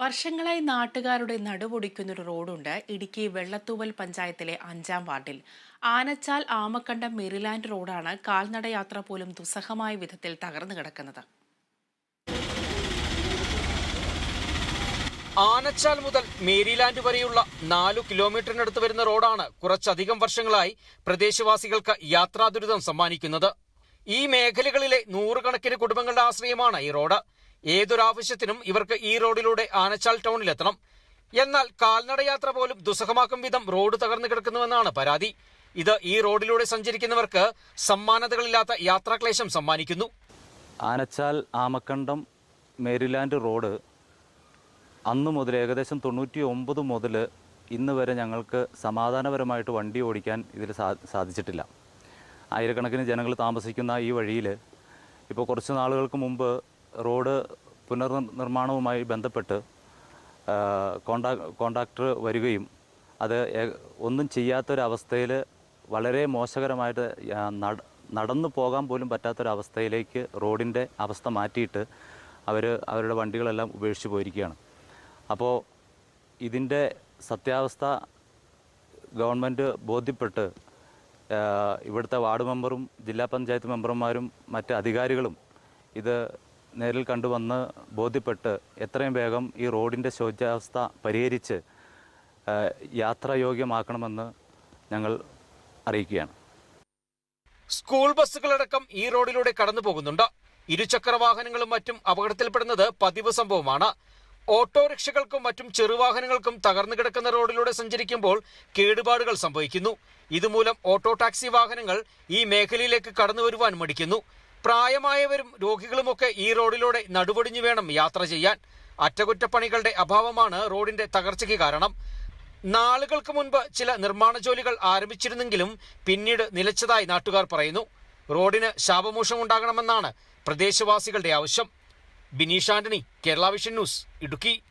വർഷങ്ങളായി നാട്ടുകാരുടെ നടുപൊടിക്കുന്നൊരു റോഡുണ്ട് ഇടുക്കി വെള്ളത്തൂവൽ പഞ്ചായത്തിലെ അഞ്ചാം വാർഡിൽ. ആനച്ചാൽ ആമക്കണ്ടം മെറിലാൻഡ് റോഡാണ് കാൽനടയാത്ര പോലും ദുസ്സഹമായ വിധത്തിൽ തകർന്നു കിടക്കുന്നത്. ആനച്ചാൽ മുതൽ മേരിലാൻഡ് വരെയുള്ള നാലു കിലോമീറ്ററിനടുത്ത് വരുന്ന റോഡാണ് കുറച്ചധികം വർഷങ്ങളായി പ്രദേശവാസികൾക്ക് യാത്രാ ദുരിതം സമ്മാനിക്കുന്നത്. ഈ മേഖലകളിലെ നൂറുകണക്കിന് കുടുംബങ്ങളുടെ ആശ്രയമാണ് ഈ റോഡ്. ഏതൊരാവശ്യത്തിനും ഇവർക്ക് ഈ റോഡിലൂടെ ആനച്ചാൽ ടൗണിലെത്തണം. എന്നാൽ കാൽനടയാത്ര പോലും ദുസ്സഹമാക്കും വിധം റോഡ് തകർന്നു കിടക്കുന്നുവെന്നാണ് പരാതി. ഇത് ഈ റോഡിലൂടെ സഞ്ചരിക്കുന്നവർക്ക് സമ്മാനതകളില്ലാത്ത യാത്രാക്ലേശം സമ്മാനിക്കുന്നു. ആനച്ചാൽ ആമക്കണ്ടം മേരിലാൻഡ് റോഡ് അന്ന് മുതൽ ഏകദേശം തൊണ്ണൂറ്റി ഒമ്പത് മുതൽ ഇന്ന് വരെ ഞങ്ങൾക്ക് സമാധാനപരമായിട്ട് വണ്ടി ഓടിക്കാൻ ഇതിൽ സാധിച്ചിട്ടില്ല. ആയിരക്കണക്കിന് ജനങ്ങൾ താമസിക്കുന്ന ഈ വഴിയിൽ ഇപ്പോൾ കുറച്ച് നാളുകൾക്ക് മുമ്പ് റോഡ് പുനർനിർമ്മാണവുമായി ബന്ധപ്പെട്ട് കോണ്ടാ കോൺട്രാക്ടർ വരികയും അത് ഒന്നും ചെയ്യാത്തൊരവസ്ഥയിൽ വളരെ മോശകരമായിട്ട് നടന്നു പോകാൻ പോലും പറ്റാത്തൊരവസ്ഥയിലേക്ക് റോഡിന്റെ അവസ്ഥ മാറ്റിയിട്ട് അവർ അവരുടെ വണ്ടികളെല്ലാം ഉപേക്ഷിച്ച് പോയിരിക്കുകയാണ്. അപ്പോൾ ഇതിന്റെ സത്യാവസ്ഥ ഗവൺമെന്റ് ബോധ്യപ്പെട്ട് ഇവിടുത്തെ വാർഡ് മെമ്പറും ജില്ലാ പഞ്ചായത്ത് മെമ്പർമാരും മറ്റ് അധികാരികളും ഇത് നേരിൽ കണ്ടുവന്ന് ബോധ്യപ്പെട്ട് എത്രയും വേഗം ഈ റോഡിന്റെ ശോച്യാവസ്ഥ പരിഹരിച്ച് യാത്രയോഗ്യമാക്കണമെന്ന് ഞങ്ങൾ അറിയിക്കുകയാണ്. സ്കൂൾ ബസ്സുകളടക്കം ഈ റോഡിലൂടെ കടന്നു പോകുന്നുണ്ട്. ഇരുചക്ര വാഹനങ്ങളും മറ്റും അപകടത്തിൽപ്പെടുന്നത് പതിവ് സംഭവമാണ്. ഓട്ടോറിക്ഷകൾക്കും മറ്റും ചെറുവാഹനങ്ങൾക്കും തകർന്നു കിടക്കുന്ന റോഡിലൂടെ സഞ്ചരിക്കുമ്പോൾ കേടുപാടുകൾ സംഭവിക്കുന്നു. ഇതുമൂലം ഓട്ടോ ടാക്സി വാഹനങ്ങൾ ഈ മേഖലയിലേക്ക് കടന്നു വരുവാൻ മടിക്കുന്നു. പ്രായമായവരും രോഗികളുമൊക്കെ ഈ റോഡിലൂടെ നടുപൊടിഞ്ഞു വേണം യാത്ര ചെയ്യാൻ. അറ്റകുറ്റപ്പണികളുടെ അഭാവമാണ് റോഡിന്റെ തകർച്ചയ്ക്ക് കാരണം. നാളുകൾക്ക് മുൻപ് ചില നിർമ്മാണ ജോലികൾ ആരംഭിച്ചിരുന്നെങ്കിലും പിന്നീട് നിലച്ചതായി നാട്ടുകാർ പറയുന്നു. റോഡിന് ശാപമോഷം ഉണ്ടാകണമെന്നാണ് പ്രദേശവാസികളുടെ ആവശ്യം. Bineesh Antony Kerala vision news Idukki.